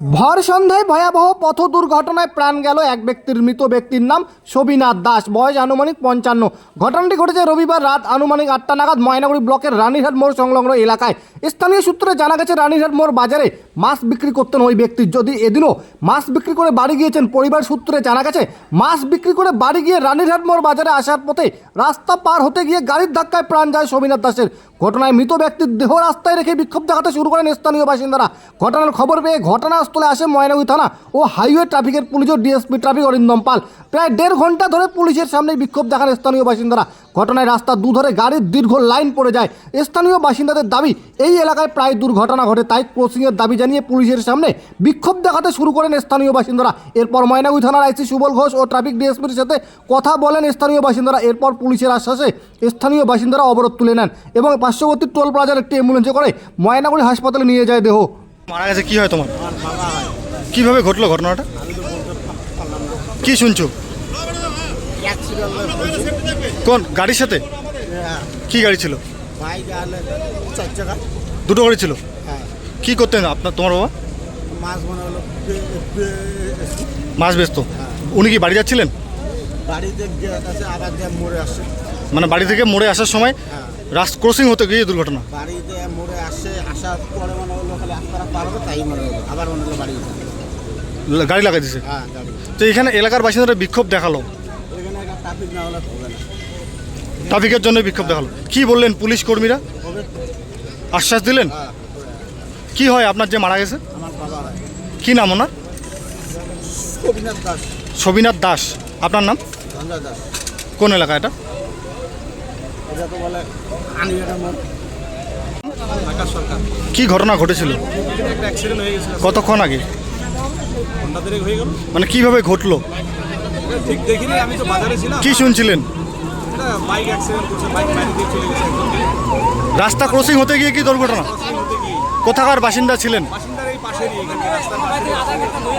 ভর সন্ধ্যায় ভয়াবহ পথ দুর্ঘটনায় প্রাণ গেল এক ব্যক্তির। মৃত ব্যক্তির নাম সবিনাথ দাস। বয়স আনুমানিক পঞ্চান্ন। ঘটনাটি ঘটেছে রবিবার রাত আনুমানিক আটটা নাগাদ ময়নাগুড়ি ব্লকের রানীরহাট মোড় সংলগ্ন এলাকায়। স্থানীয় সূত্রে জানা গেছে, রানীরহাট মোড় বাজারে মাছ বিক্রি করতেন ওই ব্যক্তি। যদি এদিনও মাছ বিক্রি করে বাড়ি গিয়েছেন, পরিবার সূত্রে জানা গেছে, মাছ বিক্রি করে বাড়ি গিয়ে রানীরহাট মোড় বাজারে আসার পথে রাস্তা পার হতে গিয়ে গাড়ির ধাক্কায় প্রাণ যায় সবিনাথ দাসের। ঘটনায় মৃত ব্যক্তির দেহ রাস্তায় রেখে বিক্ষোভ দেখাতে শুরু করেন স্থানীয় বাসিন্দারা। ঘটনার খবর পেয়ে ঘটনাস্থলে আসে ময়নাগুড়ি থানা ও হাইওয়ে ট্রাফিকের পুলিশ ও ডিএসপি ট্রাফিক অরিন্দম পাল। প্রায় দেড় ঘণ্টা ধরে পুলিশের সামনে বিক্ষোভ দেখান স্থানীয় বাসিন্দারা। ঘটনায় রাস্তা দুধরে গাড়ির দীর্ঘ লাইন পড়ে যায়। স্থানীয় বাসিন্দাদের দাবি, এই এলাকায় প্রায় দুর্ঘটনা ঘটে, তাই ক্রসিংয়ের দাবি জানিয়ে পুলিশের সামনে বিক্ষোভ দেখাতে শুরু করেন স্থানীয় বাসিন্দারা। এরপর ময়নাগুড়ি থানার আইসি সুবল ঘোষ ও ট্রাফিক ডিএসপির সাথে কথা বলেন স্থানীয় বাসিন্দারা। এরপর পুলিশের আশ্বাসে স্থানীয় বাসিন্দারা অবরোধ তুলে নেন এবং পার্শ্ববর্তী টোল প্লাজার একটি অ্যাম্বুলেন্সে করে ময়নাগুড়ি হাসপাতালে নিয়ে যায় দেহ। মারা গেছে কি হয় তোমার? কীভাবে ঘটলো ঘটনাটা? কি শুনছো? কোন গাড়ির সাথে? কি গাড়ি ছিল? দুটো গাড়ি ছিল? হ্যাঁ কি করতেন আপনার তোমার বাবা? মাছ ব্যস্ত উনি কি বাড়ি যাচ্ছিলেন? মানে বাড়ি থেকে মোড়ে আসার সময় হ্যাঁ। রাস্ত ক্রসিং হতে গিয়ে দুর্ঘটনা? বাড়িতে মরে আসছে আসার পরে মনে হলো খালি রাস্তাটা পার হবে তাই মনে হলো। আবার মনে হলো বাড়ি গাড়ি লাগাই দিছে হ্যাঁ গাড়ি। তো এখানে এলাকার বাসিন্দারা বিক্ষোভ দেখাল? এখানে একটা ট্রাফিক না হলে হবে না। ট্রাফিকের জন্য বিক্ষোভ দেখাল। কি বললেন পুলিশ কর্মীরা? আশ্বাস দিলেন? হ্যাঁ। কি হয় আপনার যে মারা গেছে? আমার বাবা হয়। কি নাম ওনার? দাস। সবিনাথ দাস। আপনার নাম? দাস। কোন এলাকা এটা? এটা তো বলে আনিয়াটা মোড় আকাশ সরকার কি ঘটনা ঘটেছিল? হয়ে কতক্ষণ আগে? হয়ে মানে কীভাবে ঘটলো? কি শুনছিলেন? রাস্তা ক্রসিং হতে গিয়ে কি দুর্ঘটনা? কোথাকার বাসিন্দা ছিলেন?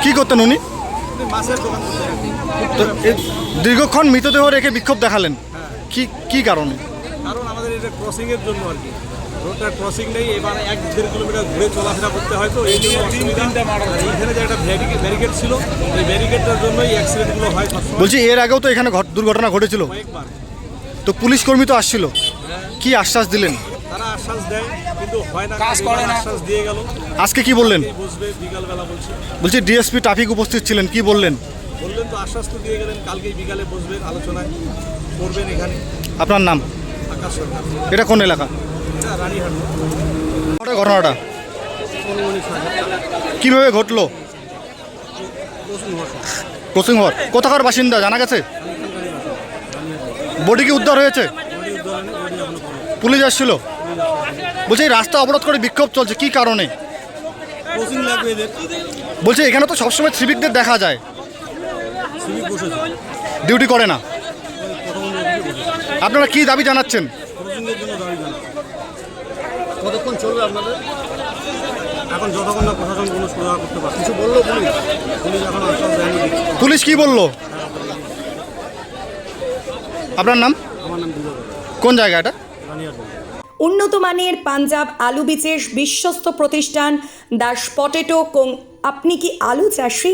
কি করতেন উনি? দীর্ঘক্ষণ মৃতদেহ রেখে বিক্ষোভ দেখালেন। কি কি কারণে? কারণ আমাদের এটা ক্রসিং এর জন্য আর কি। রোডটা ক্রসিং নেই এবার এক দেড় কিলোমিটার ঘুরে চলাফেরা করতে হয় তো এই জন্য অসুবিধা। আর এইখানে যে একটা ব্যারিকেড ছিল এই ব্যারিকেডটার জন্যই অ্যাক্সিডেন্টগুলো হয় বলছি এর আগেও তো এখানে দুর্ঘটনা ঘটেছিল। কয়েকবার। তো পুলিশ কর্মী তো আসছিল। কি আশ্বাস দিলেন? তারা আশ্বাস দেয় কিন্তু হয় না কাজ করে না। আশ্বাস দিয়ে গেল। আজকে কি বললেন? বসবে বিকালবেলা বলছে। বলছি ডিএসপি ট্রাফিক উপস্থিত ছিলেন কি বললেন? বললেন তো আশ্বাস তো দিয়ে গেলেন কালকেই বিকালে বসবেন আলোচনায় করবেন এখানে। আপনার নাম? আকাশ সরকার। এটা কোন এলাকা? ঘটনাটা কীভাবে ঘটলো? ক্রসিং কোথাকার বাসিন্দা, জানা গেছে? বডি কি উদ্ধার হয়েছে? পুলিশ আসছিল? বলছি রাস্তা অবরোধ করে বিক্ষোভ চলছে, কি কারণে? বলছি, এখানে তো সবসময় সিভিকদের দেখা যায়। ডিউটি করে না। আপনারা কি দাবি জানাচ্ছেন কোচিংয়ের জন্য দাবি জানা কতক্ষণ চলবে আপনাদের? এখন যতক্ষণ না প্রশাসন কোনো সুবিধা করতে পারে কিছু বলল পুলিশ? পুলিশ এখন আশ্বাস দেয়নি পুলিশ কি বলল? আপনার নাম? আমার নাম বিজয় কোন জায়গা এটা? উন্নত মানের পাঞ্জাব আলু বীজের বিশ্বস্ত প্রতিষ্ঠান দাস পটেটো কোং আপনি কি আলু চাষি?